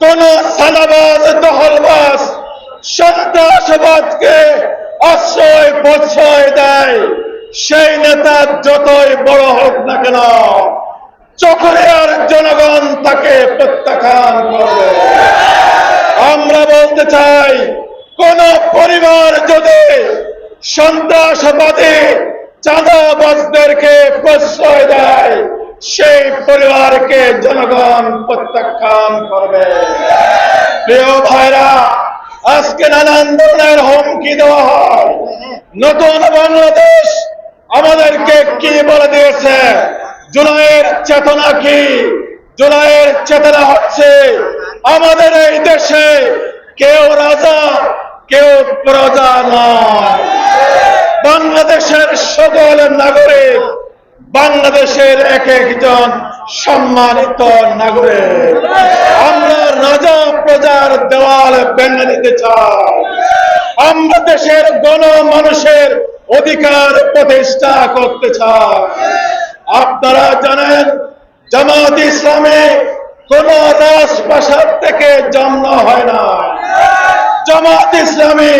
কোন সালাবাদ দহলবাস সন্ত্রাসবাদকে আশ্রয় প্রশ্রয় দেয়। সেই নেতা যতই বড় হোক না কেন চকরিয়ার জনগণ তাকে প্রত্যাখ্যান করবে। আমরা বলতে চাই, কোন পরিবার যদি সন্ত্রাসবাদী চাঁদাবাজদেরকে প্রশ্রয় দেয় সেই পরিবারকে জনগণ প্রত্যাখ্যান করবে। প্রিয় ভাইরা, আজকে নানান ধরনের হুমকি দেওয়া হয়। নতুন বাংলাদেশ আমাদেরকে কি বলে দিয়েছে? জুলাইয়ের চেতনা কি? জুলাইয়ের চেতনা হচ্ছে আমাদের এই দেশে কেউ রাজা, কেউ প্রজা নয়। বাংলাদেশের সকল নাগরিক বাংলাদেশের এক একজন সম্মানিত নাগরিক। আমরা রাজা প্রজার দেওয়াল ভেঙে দিতে চাই। আমরা দেশের গণ মানুষের অধিকার প্রতিষ্ঠা করতে চাই। আপনারা জানেন জামাত ইসলামে কোন রাজপ্রাসাদ থেকে জন্ম হয় না। জামাত ইসলামী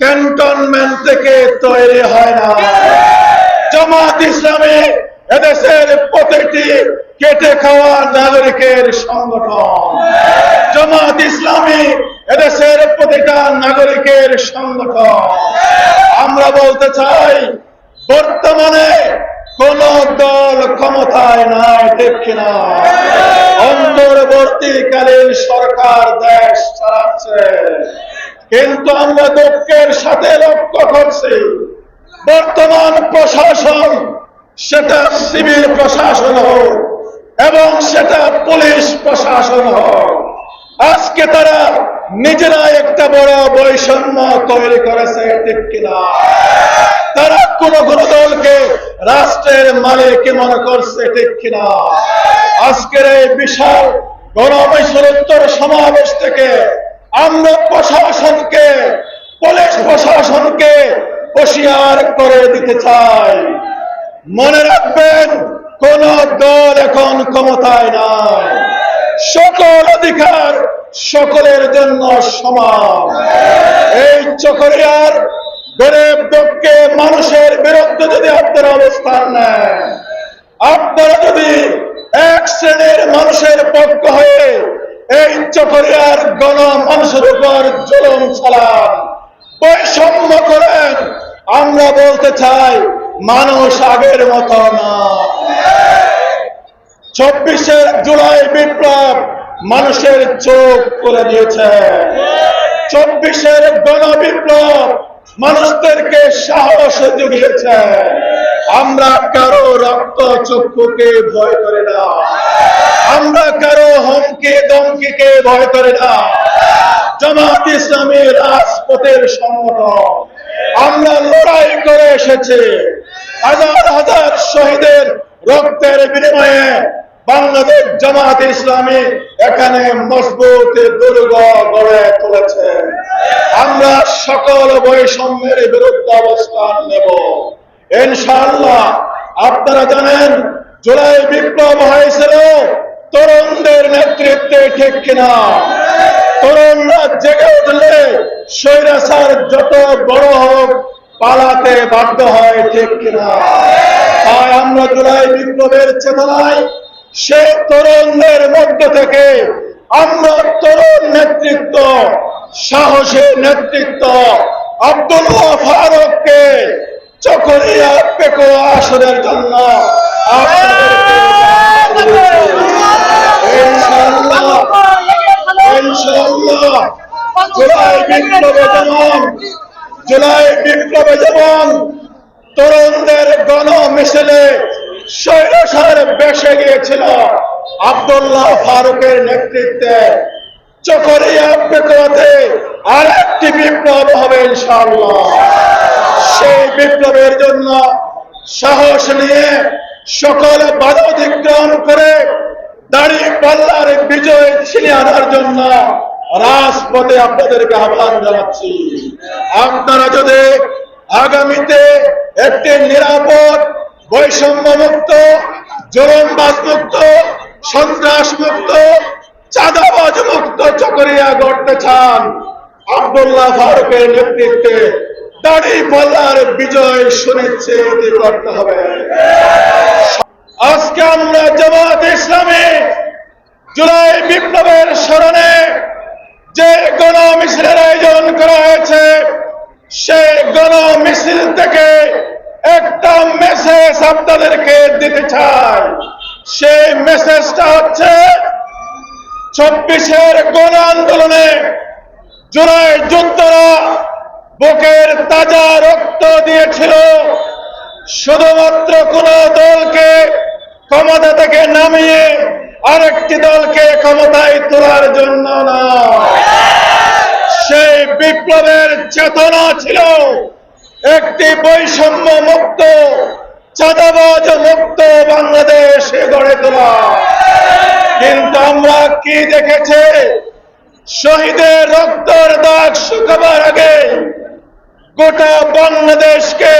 ক্যান্টনমেন্ট থেকে তৈরি হয় না। জামাত ইসলামী এদেশের প্রতিটি কেটে খাওয়া নাগরিকের সংগঠন। জামাত ইসলামী এদেশের প্রতিটা নাগরিকের সংগঠন। আমরা বলতে চাই, বর্তমানে কোন দল ক্ষমতায় নাই, ঠিক কিনা? অন্তর্বর্তীকালীন সরকার দেশ চালাচ্ছে। কিন্তু আমরা দুঃখের সাথে লক্ষ্য করছি, বর্তমান প্রশাসন সেটা সিভিল প্রশাসন হোক এবং সেটা পুলিশ প্রশাসন হোক। আজকে তারা নিজেরা একটা বড় বৈষম্য তৈরি করেছে, ঠিক কিনা? তারা কোন কোন দলকে রাষ্ট্রের মালিক মনে করছে, ঠিক কিনা? আজকের এই বিশাল গণবৈশ্বরোত্তর সমাবেশ থেকে আমরা প্রশাসনকে, পুলিশ প্রশাসনকে হুঁশিয়ার করে দিতে চাই। মনে রাখবেন, কোন দল এখন ক্ষমতায় নাই। সকল অধিকার সকলের জন্য সমান। এই চকরিয়ার গরিব দুঃখে মানুষের বিরুদ্ধে যদি আপনারা অবস্থান নেন, আপনারা যদি এক শ্রেণির মানুষের পক্ষ হয়ে এই চকরিয়ার গণ মানুষের উপর জুলুম চালান, বৈষম্য করেন, আমরা বলতে চাই মানুষ আগের মতো না। চব্বিশে জুলাই বিপ্লব মানুষের চোখ করে দিয়েছে। চব্বিশের গণ বিপ্লব মানুষদেরকে সাহস জুগিয়েছে। আমরা কারও রক্ত চক্ষুকে ভয় করে না। আমরা কারও হুমকি দমকিকে ভয় করে না। জামাত ইসলামী রাজপথের সংগঠন আমরা লড়াই করে এসেছি। হাজার হাজার শহীদের রক্তের বিনিময়ে বাংলাদেশ জামাত ইসলামী এখানে মজবুত দুর্গ গড়ে তুলেছে। আমরা সকল বৈষম্যের বিরুদ্ধে অবস্থান নেব। ইনশাআল্লাহ, আপনারা জানেন, জুলাই বিপ্লব হয়েছিল তরুণদের নেতৃত্বে ঠিক কিনা। জেগে উঠলে স্বৈরাচার যত বড় হোক পালাতে বাধ্য হয় ঠিক কিনা। তাই আমরা জুলাই বিপ্লবের চেতনায় সে তরুণদের মধ্য থেকে আমরা তরুণ নেতৃত্ব, সাহসী নেতৃত্ব আব্দুল্লাহ ফারুককে চকরিয়া পেকো আসনের জন্য আপনাদেরকে ইনশাআল্লাহ। জুলাই বিপ্লবে বিপ্লবে তরুণদের গণ মিছিলে বেসে গিয়েছিল আব্দুল্লাহ ফারুকের নেতৃত্বে। চকরিয়া একটি বিপ্লব হবে ইনশাআল্লাহ। সেই বিপ্লবের জন্য সাহস নিয়ে সকল বাধা অতিক্রম করে দাড়ি পাল্লার বিজয় ছিনিয়ে আনার জন্য রাজপথে আপনাদেরকে আহ্বান জানাচ্ছি। আপনারা যদি আগামীতে একটি নিরাপদ চাঁদাবাজ মুক্ত চকরিয়া গড়তে চান আব্দুল্লাহ ফারুকের নেতৃত্বে পাল্লার বিজয় করতে হবে। আজকে আমরা জামাত ইসলামী জুলাই বিপ্লবের স্মরণে যে গণ মিছিলের আয়োজন করা হয়েছে, সেই গণ মিছিল থেকে একটা মেসেজ আপনাদেরকে দিতে চাই। সেই মেসেজটা হচ্ছে, চব্বিশের গণ আন্দোলনে জুলাই যুদ্ধরা বুকের তাজা রক্ত দিয়েছিল। শুধুমাত্র কোন দলকে ক্ষমতা থেকে নামিয়ে আরেকটি দলকে ক্ষমতায় তোলার জন্য না। সেই বিপ্লবের চেতনা ছিল একটি বৈষম্য মুক্ত, চাঁদাবাজ মুক্ত বাংলাদেশ গড়ে তোলা। কিন্তু আমরা কি দেখেছে? শহীদের রক্তর দাগ শুকাবার আগে গোটা বাংলাদেশকে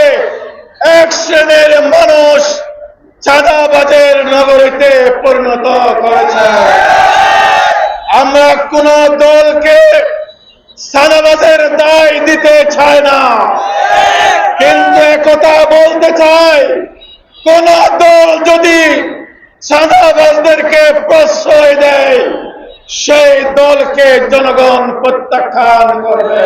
এক শ্রেণির মানুষ চাঁদাবাজের নগরীতে পরিণত করেছে। আমরা কোন দলকে চাঁদাবাজের দায় দিতে চাই না। কিন্তু একথা বলতে চাই, কোন দল যদি চাঁদাবাজদেরকে প্রশ্রয় দেয়, সেই দলকে জনগণ প্রত্যাখ্যান করবে।